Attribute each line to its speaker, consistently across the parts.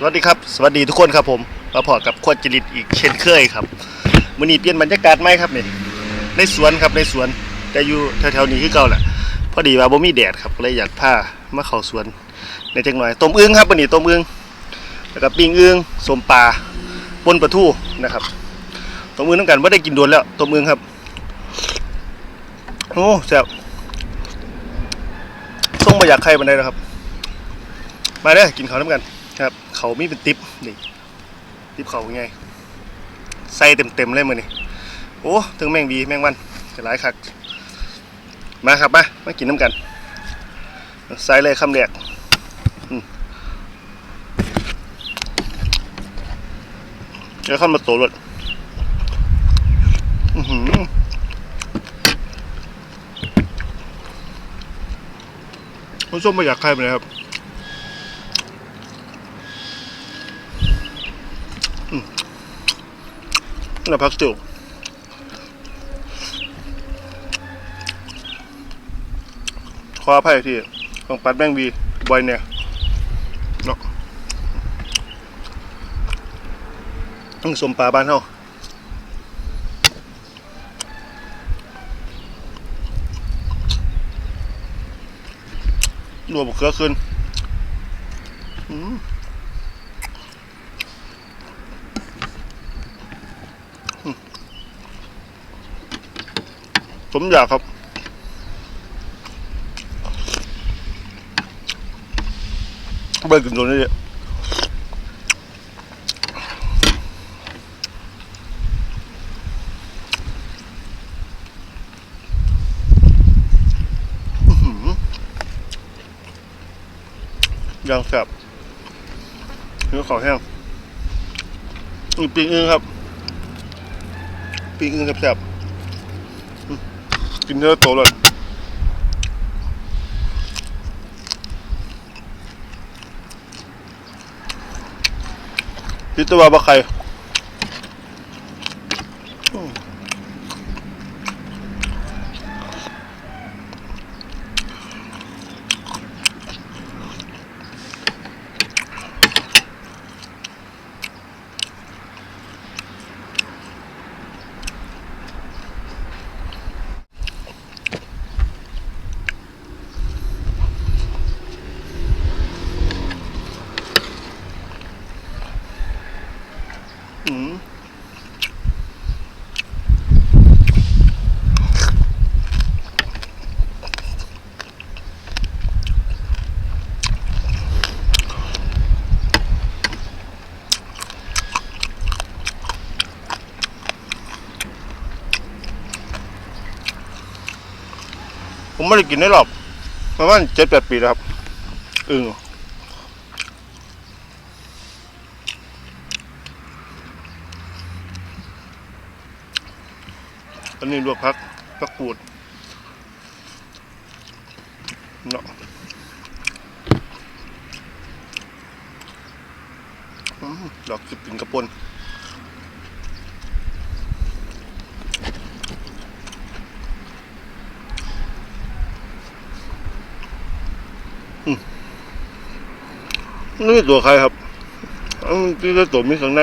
Speaker 1: สวัสดีครับ สวัสดีทุกคนครับผมมาพอกับขวดจริตอีกเช่นเคยครับมื้อนี้เปลี่ยนบรรยากาศไหมครับเนี่ยในสวนครับในสวนแต่อยู่แถวๆนี้คือเก่าแหละพอดีว่าบ่มีแดดครับเลยอยากพามาเข้าสวนในจังหน่อยต้มอึ่งครับมื้อนี้ต้มอึ่งแล้วก็ปิ้งอึ่งสมปลาปนปลาทูนะครับต้มอึ่งน้ำกันบ่ได้กินโดนแล้วต้มอึ่งครับโอ้แซ่บส่งมาอยากใครบันไดนะครับ มาเด้อกินข้าวน้ำกันครับ เขามีเป็นติ๊บนี่ติ๊บเขาไงใส่เต็มเต็มๆเลยมือนี่โอ้ถึงแมงบีแมงวันจะหลายคักมาครับมามากินน้ำกัน ใส่เลยคำแรกอืมเดี๋ยวข้ามาโตรถอือหือคุณส้มไม่อยากใครไปเลยครับ น่าพัก still ขออภัยที่ต้องปัดแมงบีบอยเนี่ยเนาะต้องสมปลาบ้านเฮารัวบกเกลือขึ้น อืม ผมอยากครับ เบิกกินตัวนี้ดิอื้อหือย่างแซ่บเนื้อขาวแห้งนี่ปิ้งอึ่งครับปิงอึ่งแซ่บ ๆกินเนื้อโตเลยพิจารณาบะไข่อืมอืมผม ไม่ได้กินได้หรอกประมาณเจ็ดแปดปีแล้วครับอึ่งอันนี้ลวกพักพักปูดเนาะดอกจิบกินกระปน นี่ตัวใครครับอันนี้ตัวมีข้างใน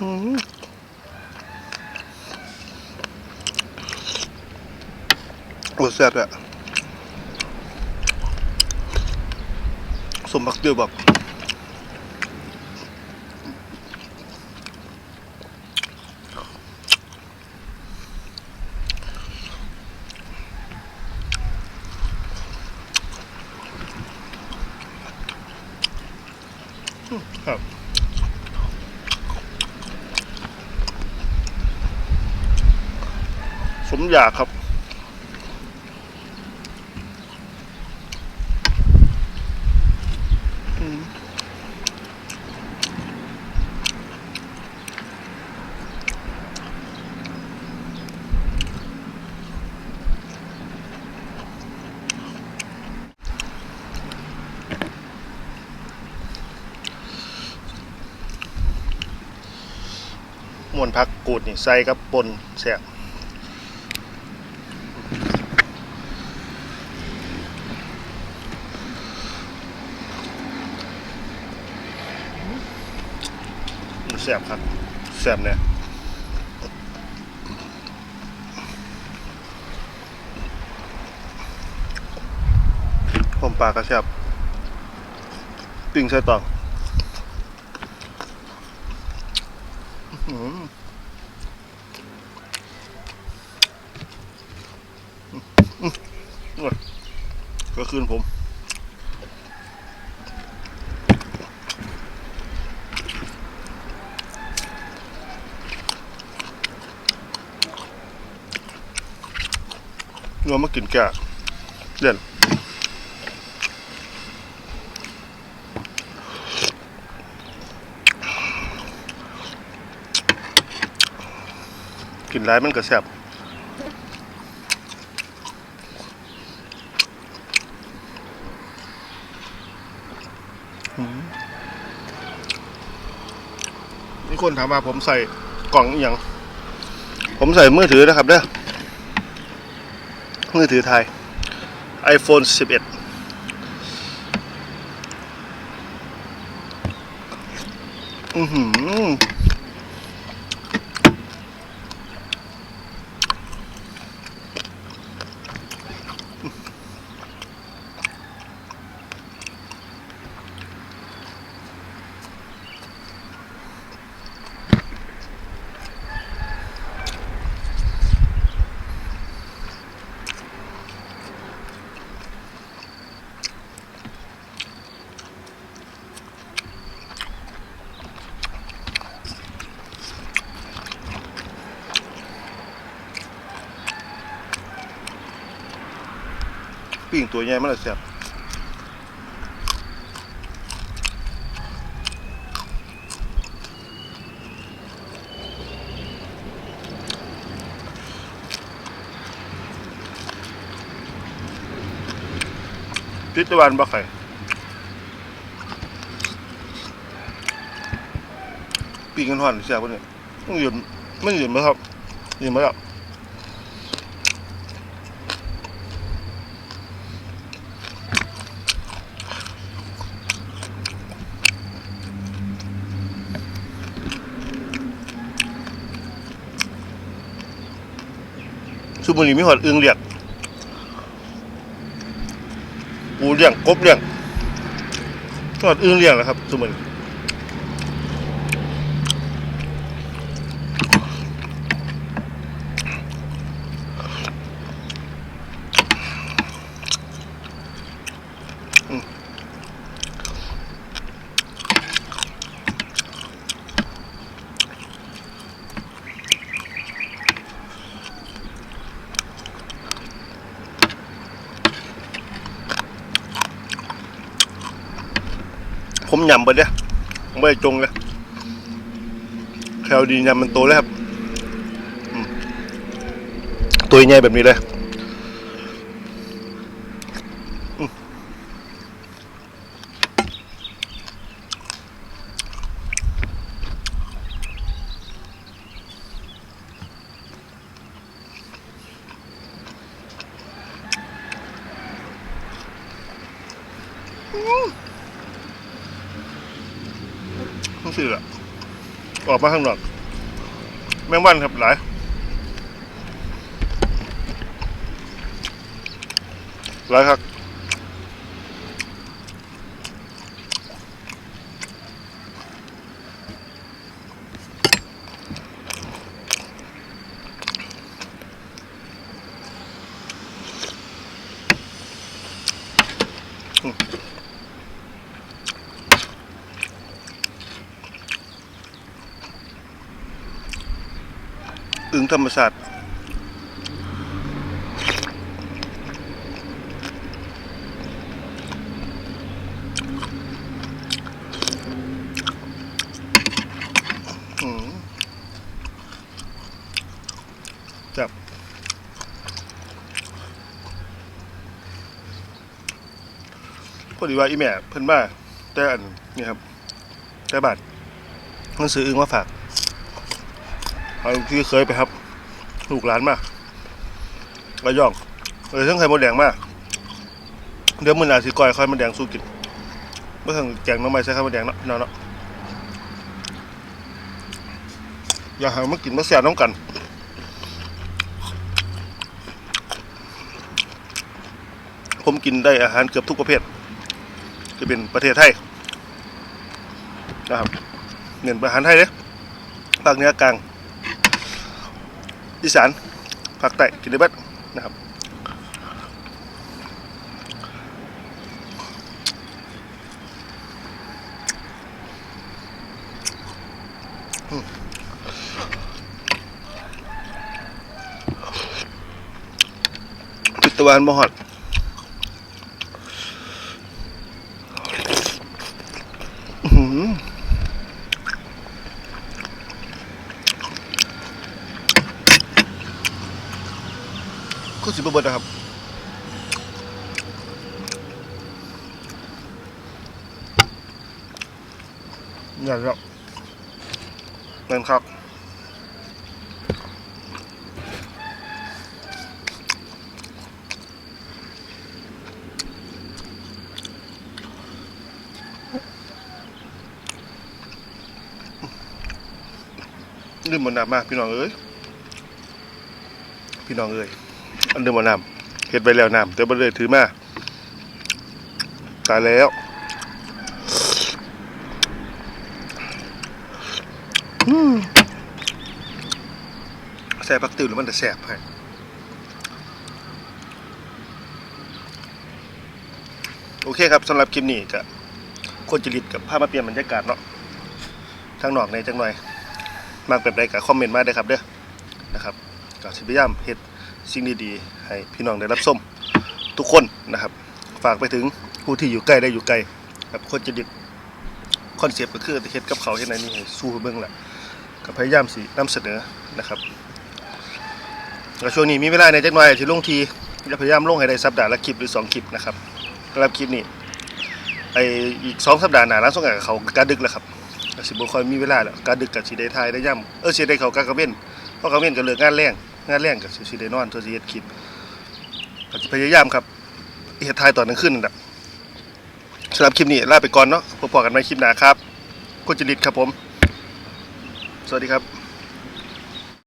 Speaker 1: อืม แซ่บอะสมบักเดียวแบบครับสมอยากครับ อืม ม วนพักกูดนี่ใส่กับปนแซ่บแซ่บครับแซ่บเนี่ยผมปลากระแซ่บปิ้งใส่ตอง อืมอืมอืมก็ คืนผมนัวมากินแก่เด่นกินไรมันก็แซ่บ คนถามมาผมใส่กล่องอย่าง ผมใส่มือถือนะครับเด้อมือถือไทย iPhone 11อือหือ ปิ้งตัวใหญ่มันละแซ่บพิษตะวันบ่ไข่ปิ้งกันหวานแซ่บเนี่ยมันหยืมมันหยืมไหมครับหยืมไหมครับ มือนี้มีหอดอึงเลียงปูเลี้ยงกบเลี้ยงหอดอึงเลี้ยงแล้วครับซุมือนี้ ผมยำไปเด้อผมไม่ได้จงเลยแคลดียำมันโตเลยครับ ตัวใหญ่แบบนี้เลยอื มต้องสื่ออะออกมาข้างนอกแมงวันครับหลายหลายครับ อึงธรรมศาสตร์จับพอดีว่าอีแม่เพิ่นมาแต่อันนี่ครับแต่บาทหนังสืออึงมาฝาก เอาที่เคยไปครับ ลูกหลานมากระย่องเออทั้งไข่มดแดงมากเดี๋ยวมือหนาสิก้อยไข่มดแดงสู้กินเมื่อทั้งแกงน้องไม้ใส่ไข่มดแดงเนาะนองเนาะอย่าหามากินมาแซ่บน้ำกันผมกินได้อาหารเกือบทุกประเภท จะเป็นประเทศไทยนะครับเน้นอาหารไทยเลยภาคเหนือกลาง อีสานภาคใต้กินได้เบัดนะครับปิดตะวันมหอด อื้อหือก็ สิบเบิดนะครับอย่างนี้นั่นครับดื่มมันน้ำมากพี่น้องเอ้ยพี่น้องเอ้ย อันดื่มมันน้ำเฮ็ดไปแล้วน้ำแต่บ่ได้ถือมาตายแล้วอืมแซ่บพักติวหรือมันจะแซ่บให้โอเคครับสำหรับคลิปนี้ก็คนจริตกับภาพมาเปลี่ยนบรรยากาศเนาะทางนอกในจังหน่อย มากแบบใดก็คอมเมนต์มาได้ครับเด้อนะครับก็สิพยายามเฮ็ด สิ่งดีๆให้พี่น้องได้รับชมทุกคนนะครับ ฝากไปถึงผู้ที่อยู่ใกล้ได้อยู่ไกลครับคนจะดิบคอนเซปต์ก็คือเฮ็ดกับเขาเฮ็ดอันนี้ให้สู้เบิ่งแหละก็พยายามสินำเสนอนะครับแล้วช่วงนี้มีเวลาในจักหน่อยสิลงทีจะพยายามลงให้ได้สัปดาห์ละคลิปหรือสองคลิปนะครับสำหรับคลิปนี้ไออีกสองสัปดาห์หน้าร้านส่งกับเขาการดึกแล้วครับสิบ่ค่อยมีเวลาแล้วการดึกกับสิได้ทายได้ย่ำเออสิได้เขากากระเว้นเพราะกระเว้นก็เลิกงานแรง งานแรงก็สิสิได้นอนตัวสิเฮ็ดคลิปก็สิพยายามครับเฮ็ดทายตอนกลางคืนนั่นแหละสำหรับคลิปนี้ลาไปก่อนเนาะพบกันใหม่คลิปหน้าครับคุจริตครับผม สวัสดีครับ